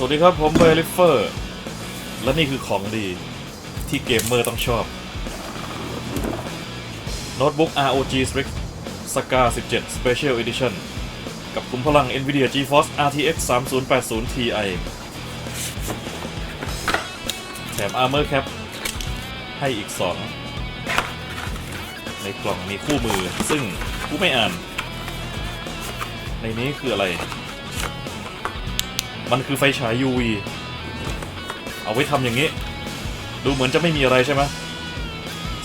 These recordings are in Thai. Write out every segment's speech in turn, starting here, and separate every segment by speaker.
Speaker 1: สวัสดีครับผมเบลิเฟอร์ และนี่คือของดีที่เกมเมอร์ต้องชอบ โน้ตบุ๊ก ROG Strix Scar 17 Special Edition กับคุมพลัง NVIDIA GeForce RTX 3080 Ti แถม Armor Cap ให้อีก 2 ในกล่องมีคู่มือซึ่งกูไม่อ่าน ในนี้คืออะไร มันคือไฟฉาย UV เอาไว้ทำอย่างนี้ ดูเหมือนจะไม่มีอะไรใช่ไหม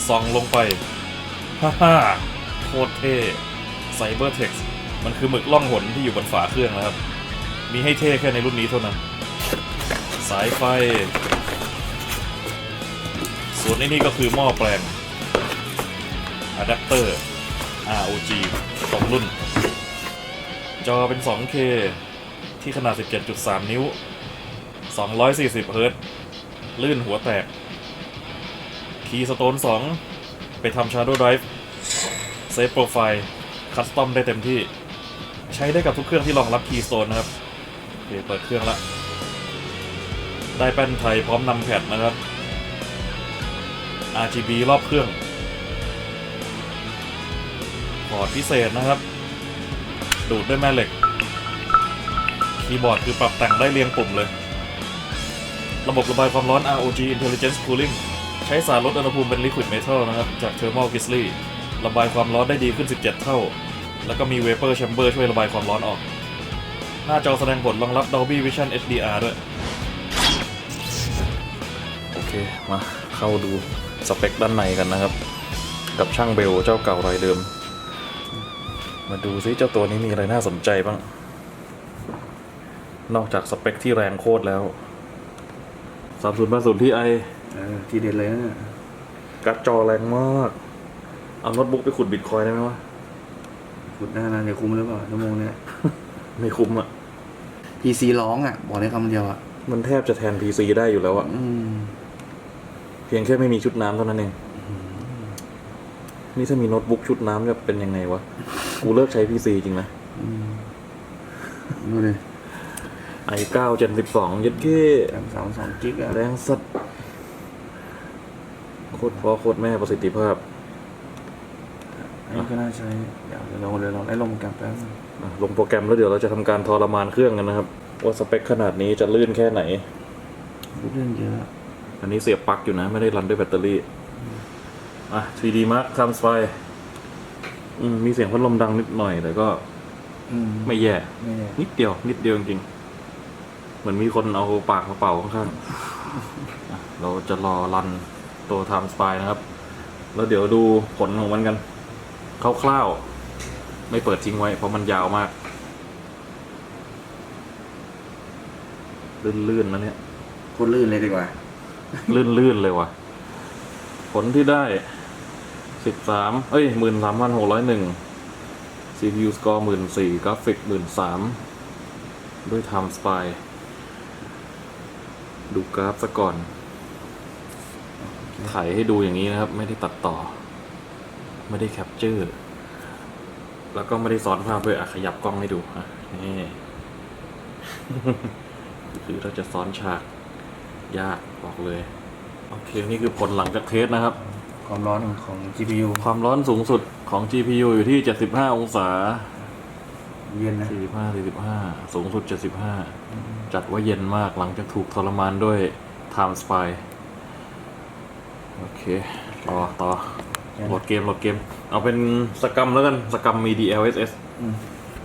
Speaker 1: ส่องลงไป ฮ่าฮ่าโคตรเท่ไซเบอร์เท็กซ์มันคือหมึกล่องหนที่อยู่บนฝาเครื่องนะครับ มีให้เท่แค่ในรุ่นนี้เท่านั้น สายไฟ ส่วนนี่ก็คือหม้อแปลงอะแดปเตอร์ ROG สองรุ่น จอเป็น 2K ที่ขนาด 17.3 นิ้ว 240 เฮิรตซ์ลื่นหัวแตก คีย์สโตน 2 ไปทำ Shadow Drive เซฟโปรไฟล์คัสตอมได้เต็มที่ ใช้ได้กับทุกเครื่องที่รองรับ Keystone นะครับเคเปิดเครื่องละได้แป้นไทยพร้อมนำแพดนะครับ RGB รอบเครื่องพอร์ตพิเศษนะครับ ดูดด้วยแม่เหล็ก คีย์บอร์ดคือปรับแต่งได้เรียงปุ่มเลย ระบบระบายความร้อน ROG Intelligence Cooling ใช้สารลดอุณหภูมิเป็น Liquid Metal นะครับ จาก Thermal Grizzly ระบายความร้อนได้ดีขึ้น 17 เท่า แล้วก็มี Vapor Chamber ช่วยระบายความร้อนออก หน้าจอแสดงผลรองรับ Dolby Vision HDR ด้วย โอเค มาเข้าดูสเปคด้านในกันนะครับ กับช่างเบลเจ้าเก่ารายเดิม มาดูซิเจ้าตัวนี้มีอะไรน่าสนใจบ้าง นอกจากสเปคที่แรงโคตรแล้ว3080ที่ไอ
Speaker 2: เออทีเด็ดเลยนะเนี่ย
Speaker 1: การ์ดจอแรงมาก เอาโน้ตบุ๊กไปขุดบิตคอยน์ได้ไหมวะ
Speaker 2: ขุดหน้านานจะคุ้มหรือเปล่าชั่วโมงเนี้ย
Speaker 1: ไม่คุ้มอะ
Speaker 2: พีซีร้องอะ บอกได้คำเดียวอะ
Speaker 1: มันแทบจะแทน PC ได้อยู่แล้วอะ
Speaker 2: อืม
Speaker 1: เพียงแค่ไม่มีชุดน้ำเท่านั้นเอง นี่ถ้ามีโน้ตบุ๊กชุดน้ำจะเป็นยังไงวะ กูเลิกใช้ PC จริงนะ
Speaker 2: อืมดูเลย
Speaker 1: i9 Gen 12ยัดเก้
Speaker 2: สามสามสองกิกอะ
Speaker 1: แรงสัตว์โคตรพ่อโคตรแม่ประสิทธิภาพ
Speaker 2: อันนี้ก็น่าใช้เดี๋ยวเราเลยลองได้ลงโปรแกรมแป๊บนึง
Speaker 1: อะลงโปรแกรมแล้วเดี๋ยวเราจะทำการทรมานเครื่องกันนะครับ ว่าสเปคขนาดนี้จะลื่นแค่ไหน
Speaker 2: รู้เรื่องเยอะ
Speaker 1: อันนี้เสียบปลั๊กอยู่นะ ไม่ได้รันด้วยแบตเตอรี่ อะ 3D Mark ทำสไฟอืมมีเสียงพัดลมดังนิดหน่อยแต่ก็
Speaker 2: อืม
Speaker 1: ไม่แย่
Speaker 2: ไม่แน่
Speaker 1: นิดเดียว นิดเดียวจริงๆ เหมือนมีคนเอาปากมาเป่าข้างๆอะเราจะรอรันตัว Time Spy นะครับ แล้วเดี๋ยวดูผลของมันกันคร่าวๆไม่เปิดทิ้งไว้ เพราะมันยาวมาก ลื่นๆนะเนี่ย
Speaker 2: โคตรลื่นเลยดีกว่า
Speaker 1: ลื่นๆเลยว่ะ ผลที่ได้สิบสามเอ้ยหมื่นสามพันหกร้อยหนึ่ง CPU score หมื่นสี่กราฟิกหมื่นสามด้วย Time Spy ดูกราฟซะก่อน ถ่ายให้ดูอย่างนี้นะครับ ไม่ได้ตัดต่อ ไม่ได้แคปเจอร์ แล้วก็ไม่ได้ซ้อนภาพด้วยอะขยับกล้องให้ดูอะนี่คือถ้าจะซ้อนฉาก ยากบอกเลย โอเค นี่คือผลหลังจากเทสนะครับ
Speaker 2: ความร้อนของของ GPU
Speaker 1: ความร้อนสูงสุดของ GPU อยู่ที่ 75 องศา
Speaker 2: เย็นนะ
Speaker 1: 45 45สูงสุด75จัดว่าเย็นมากหลังจากถูกทรมานด้วย Time Spy โอเค ต่อ ต่อโหลดเกมโหลดเกม เอาเป็นสกรรมแล้วกันสกรรมมี DLSS
Speaker 2: อืม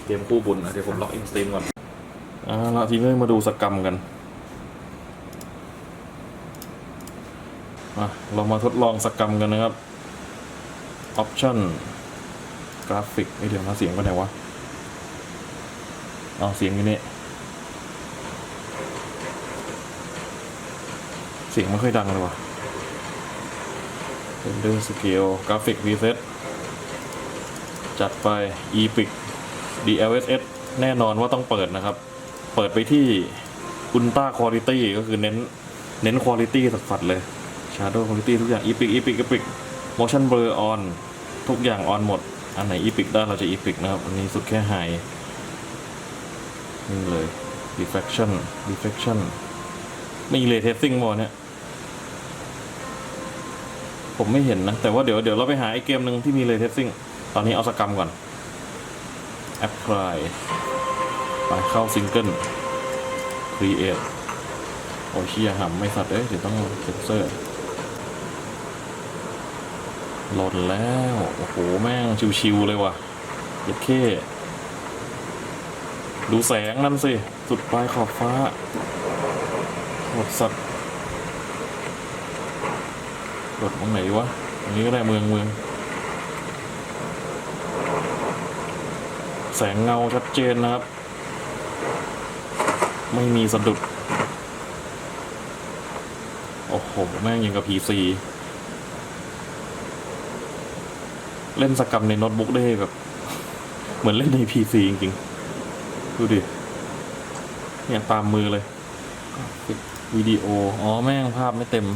Speaker 1: เกมคู่บุญอะเดี๋ยวผมล็อกอินสตรีมก่อนอ่าละทีนี้มาดูสกรรมกันอะเรามาทดลองสกรรมกันนะครับ Option กราฟิกเดี๋ยวมาเสียงไปไหนวะ เอาเสียงอยู่นี่เสียงไม่ค่อยดังเลยวะ Render Scale กราฟิก Reset จัดไป Epic DLSS แน่นอนว่าต้องเปิดนะครับ เปิดไปที่ Ultra Quality ก็คือเน้น เน้น Quality สักฝัดเลย Shadow Quality ทุกอย่าง Epic Epic Epic Motion Blur on ทุกอย่าง on หมด อันไหน Epic ได้เราจะ Epic นะครับ อันนี้สุดแค่ High นี่เลย reflection reflection มีเรทเทสซิ่งบ่เนี่ย ผมไม่เห็นนะ แต่ว่าเดี๋ยวเดี๋ยวเราไปหาไอเกมหนึ่งที่มีเรทเทสซิ่งตอนนี้เอาสกรรมก่อน apply ไปเข้าซิงเกิล create โอ้เชียหำไม่สัตว์เอ้ยเดี๋ยวต้องเซนเซอร์โหลดแล้ว โอ้โห แม่งชิวๆเลยว่ะเย็ดเข้ ดูแสงนั่นสิ สุดปลายขอบฟ้าโหดสัตว์หลดตรงไหนวะตรงนี้ก็ได้เมืองเมือง แสงเงาชัดเจนนะครับ ไม่มีสะดุด โอ้โห แม่งยังกับพีซีเล่นสกรรมในโน้ตบุ๊กได้แบบ เหมือนเล่นในพีซีจริงๆ ดูดิ เนี่ยตามมือเลยวิดีโอ อ๋อ แม่งภาพไม่เต็ม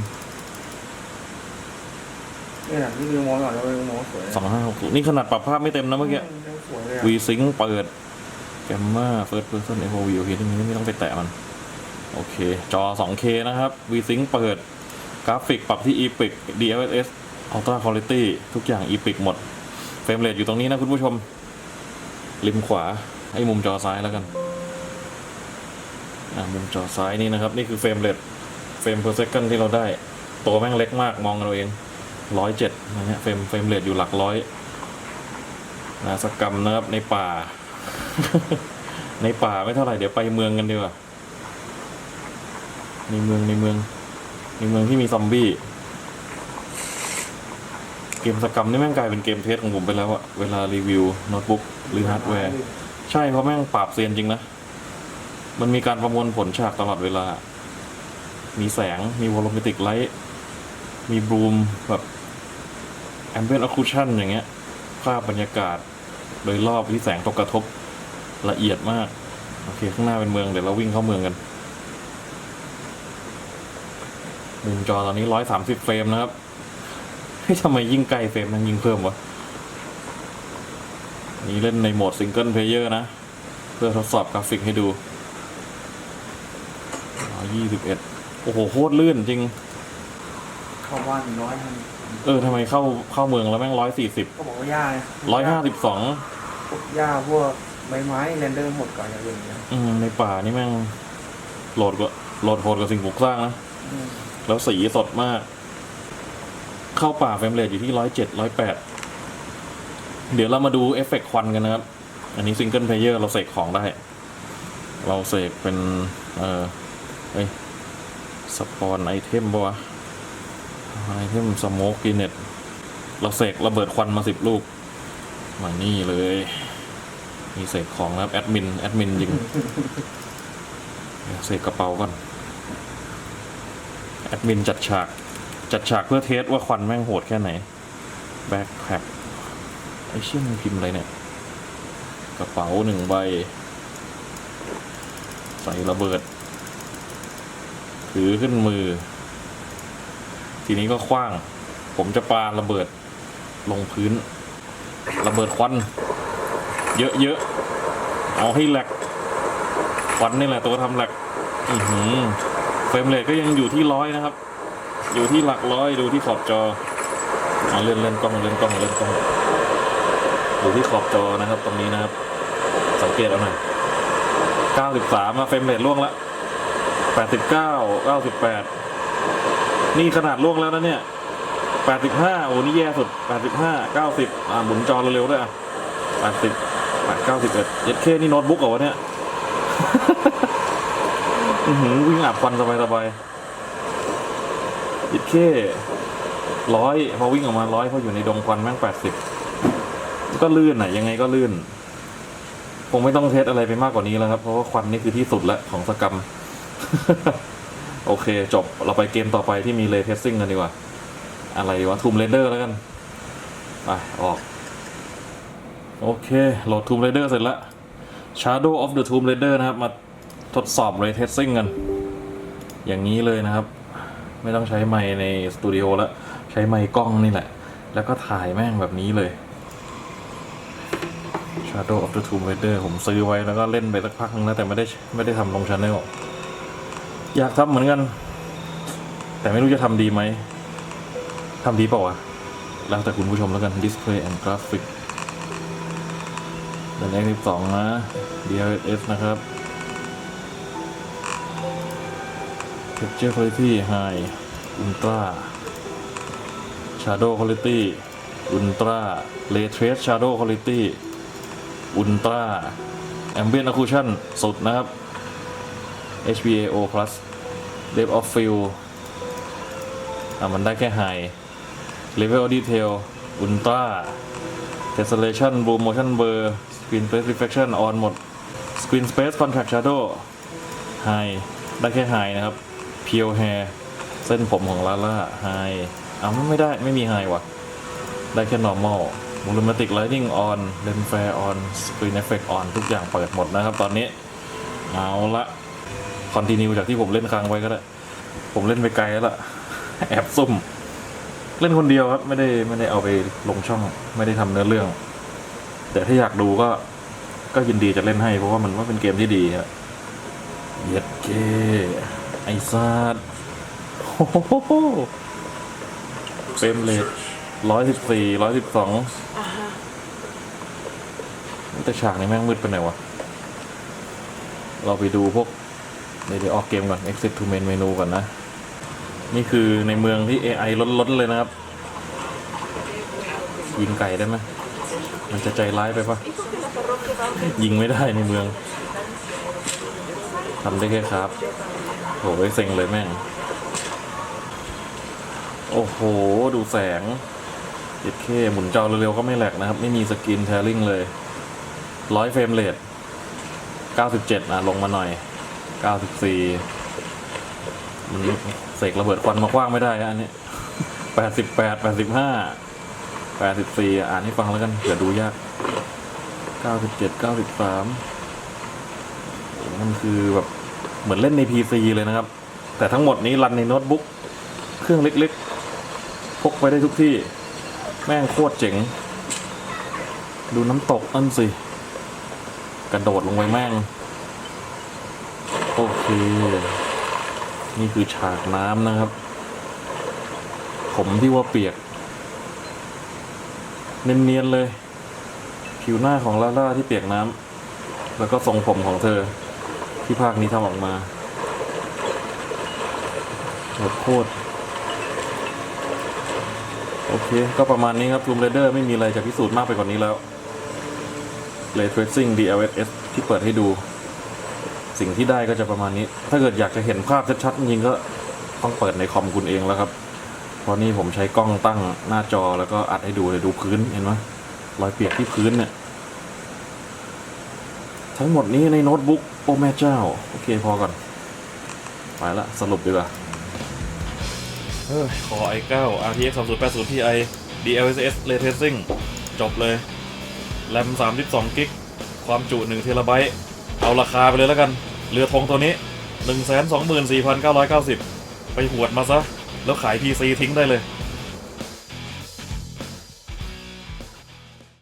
Speaker 2: นี่แหละนี่คือมองก่อนแล้วมองสวย
Speaker 1: สองห้าหกนี่ขนาดปรับภาพไม่เต็มนะเมื่อกี้
Speaker 2: สวยเลยอะ
Speaker 1: วีซิงเปิดแกมมาเฟิร์สเพอร์ซันเอโวีโอเคที่นี้ไม่ต้องไปแตะมัน โอเค จอ 2K นะครับวีซิงเปิด กราฟิกปรับที่ Epic DLSS Ultra Quality ทุกอย่าง Epic หมด เฟรมเรทอยู่ตรงนี้นะคุณผู้ชม ริมขวา ให้มุมจอซ้ายแล้วกันอ่มุมจอซ้ายนี่นะครับ นี่คือเฟรมเรทเฟรม per second ที่เราได้ ตัวแม่งเล็กมากมองกันเอาเองร้อยเจ็ดนะฮะเฟรมเฟรมเรทอยู่หลักร้อยนะสกรรมนะครับในป่า ในป่าไม่เท่าไหร่เดี๋ยวไปเมืองกันดีกว่าในเมืองในเมือง ในเมืองที่มีซอมบี้เกมสกรรมนี่แม่งกลายเป็นเกมเทสของผมไปแล้วอะเวลารีวิวโน้ตบุ๊กหรือฮาร์ดแวร์ ใช่เพราะแม่งปราบเซียนจริงนะ มันมีการประมวลผลฉากตลอดเวลา มีแสง มีวอล u m มติกไลท์ มีบลูมแบบแอมเบียนอ c คูชันอย่างเงี้ย ภาพบรรยากาศ โดยรอบที่แสงตกกระทบละเอียดมาก โอเค ข้างหน้าเป็นเมือง เดี๋ยวเราวิ่งเข้าเมืองกันมุมจอตอนนี้ร้อยสามสิบเฟรมนะครับเฮ้ทำไมยิ่งไกลเฟรมมันยิ่งเพิ่มวะ นี่เล่นในโหมดซิงเกิลเพลเยอร์นะ เพื่อทดสอบกราฟิกให้ดูยี่สิบเอ็ดโอ้โห โคตรลื่นจริง
Speaker 2: เข้าบ้านร้อย
Speaker 1: เออทำไมเข้าเข้าเมืองแล้วแม่งร้อยสี่สิบ
Speaker 2: ก็บอกว่าหญ้าไง
Speaker 1: ร้อยห้าสิบสอง
Speaker 2: พวกหญ้าพวกใบไม้เรนเดอร์หมดก่อนอย่างอื่นนะ
Speaker 1: อืมในป่านี่แม่งโหลดกว่าโหลดโหดกว่าสิ่งปลูกสร้างนะ
Speaker 2: อืม
Speaker 1: แล้วสีสดมาก เข้าป่าเฟรมเรทอยู่ที่ร้อยเจ็ดร้อยแปด เดี๋ยวเรามาดูเอฟเฟกต์ควันกันนะครับ อันนี้ซิงเกิลเพลเยอร์เราเสกของได้ เราเสกเป็น เออเอ้ยสปอนไอเทมปะวะไอเทมสโมกกินเน็ตเราเสกระเบิดควันมาสิบลูก มานี่เลย มีเสกของนะครับแอดมินแอดมินจริงเดี๋ยวเสกกระเป๋าก่อน แอดมินจัดฉาก จัดฉากเพื่อเทสว่าควันแม่งโหดแค่ไหน แบ็คแพ็ค ไอเชี่ยมันพิมพ์อะไรเนี่ย กระเป๋าหนึ่งใบ ใส่ระเบิด ถือขึ้นมือ ทีนี้ก็คว้าง ผมจะปาระเบิด ลงพื้น ระเบิดควัน เยอะๆ เอาให้แหลกควันนี่แหละตัวทำแหลกอือหือเฟรมเรทก็ยังอยู่ที่ร้อยนะครับ อยู่ที่หลักร้อยดูที่ขอบจออ่าเลื่อนเลื่อนกล้องเลื่อนกล้องเลื่อนกล้อง อยู่ที่ขอบจอนะครับ ตรงนี้นะครับ สังเกตเอาหน่อย93มาเฟรมเรทล่วงละ89 98 นี่ขนาดล่วงแล้วนะเนี่ย 85 โอ้นี่แย่สุด 85 90 อ่าหมุนจอเร็วๆด้วยอะ80 8 91เย็ดเคนี่โน้ตบุ๊กเหรอวะเนี่ยอือหือวิ่งอาบควันสบายสบายยิดเข้ร้อยพอวิ่งออกมาร้อยพออยู่ในดงควันแม่งแปดสิบ ก็ลื่นอะ ยังไงก็ลื่น คงไม่ต้องเทสอะไรไปมากกว่านี้แล้วครับ เพราะว่าควันนี่คือที่สุดแล้วของสกรรม โอเค จบเราไปเกมต่อไปที่มีเลเทสซิ่งกันดีกว่า อะไรดีวะทูมเรเดอร์แล้วกัน ไป ออก โอเค โหลดทูมเรเดอร์เสร็จแล้ว Shadow of the Tomb Raider นะครับ มาทดสอบ Ray Tracing กัน อย่างนี้เลยนะครับ ไม่ต้องใช้ไมค์ในสตูดิโอแล้ว ใช้ไมค์กล้องนี่แหละ แล้วก็ถ่ายแม่งแบบนี้เลย Shadow of the Tomb Raider ผมซื้อไว้แล้วก็เล่นไปสักพักนึงนะแต่ไม่ได้ไม่ได้ทำลงชาแนลอยากทำเหมือนกัน แต่ไม่รู้จะทำดีไหมทำดีเปล่าวะแล้วแต่คุณผู้ชมแล้วกัน Display and Graphic ดนเอ็กซ์สองนะ DLSS นะครับ Texture Quality High Ultra Shadow Quality Ultra Ray Trace Shadow Quality Ultra Ambient Occlusion สุดนะครับ HBAO Plus Depth of Field อะมันได้แค่ High Level Detail Ultra Tessellation Blue Motion Blur Screen Space Reflection on หมด Screen Space Contract Shadow High ได้แค่ High นะครับ Pure Hair เส้นผมของลาล่า High อ้าวไม่ได้ไม่มี High ว่ะ ได้แค่ normal volumetric lighting on lens flare on screen effect on ทุกอย่างเปิดหมดนะครับตอนนี้ เอาละ continue จากที่ผมเล่นค้างไว้ก็ได้ ผมเล่นไปไกลแล้วล่ะ แอบซุ่ม เล่นคนเดียวครับ ไม่ได้ไม่ได้เอาไปลงช่อง ไม่ได้ทำเนื้อเรื่อง แต่ถ้าอยากดูก็ก็ยินดีจะเล่นให้ เพราะว่ามันว่าเป็นเกมที่ดีครับเย็ดเกไอซาดโอ้โหเฟรมเรท ร้อยสิบสี่ร้อยสิบสองแต่ฉากนี้แม่งมืดไปไหนวะ เราไปดูพวกเดี๋ยวเดี๋ยวออกเกมก่อน exit to main menu ก่อนนะ นี่คือในเมืองที่ AI ล้นๆเลยนะครับ ยิงไก่ได้ไหมมันจะใจร้ายไปปะยิงไม่ได้ในเมืองทำได้แค่ครับโหยเซ็งเลยแม่ง โอ้โห ดูแสง เจ็ดเคหมุนจอเร็วๆก็ไม่แหลกนะครับ ไม่มีสกินแทริงเลยร้อยเฟรมเรท97อะลงมาหน่อย94มันเสกระเบิดควันมากว้างไม่ได้อันนี้88 85 84อ่อ่านให้ฟังแล้วกันเผื่อดูยาก97 93โอ้มันคือแบบเหมือนเล่นใน PC เลยนะครับ แต่ทั้งหมดนี้รันในโน้ตบุ๊กเครื่องเล็กๆ พกไปได้ทุกที่ แม่งโคตรเจ๋ง ดูน้ำตกนั่นสิ กระโดดลงไปแม่ง โอเค นี่คือฉากน้ำนะครับ ผมที่ว่าเปียก เนียนๆเลย ผิวหน้าของลาล่าที่เปียกน้ำ แล้วก็ทรงผมของเธอ ที่ภาคนี้ทำออกมาโหดโคตร โอเค ก็ประมาณนี้ครับ Tomb Raider ไม่มีอะไรจะพิสูจน์มากไปกว่านี้แล้ว Ray Tracing DLSS ที่เปิดให้ดู สิ่งที่ได้ก็จะประมาณนี้ ถ้าเกิดอยากจะเห็นภาพชัดๆจริงก็ต้องเปิดในคอมคุณเองแล้วครับ เพราะนี่ผมใช้กล้องตั้งหน้าจอแล้วก็อัดให้ดูเลยดูพื้นเห็นไหมรอยเปียกที่พื้นเนี่ย ทั้งหมดนี้ในโน้ตบุ๊กโอ้แม่เจ้า โอเคพอก่อน ไปละสรุปดีกว่า ขอ i9 RTX 3080 Ti DLSS Ray Tracing จบเลยแรม32กิกความจุ1เทราไบต์เอาราคาไปเลยแล้วกัน เรือธงตัวนี้ 124,990 ไปหวดมาซะ แล้วขาย PC ทิ้งได้เลย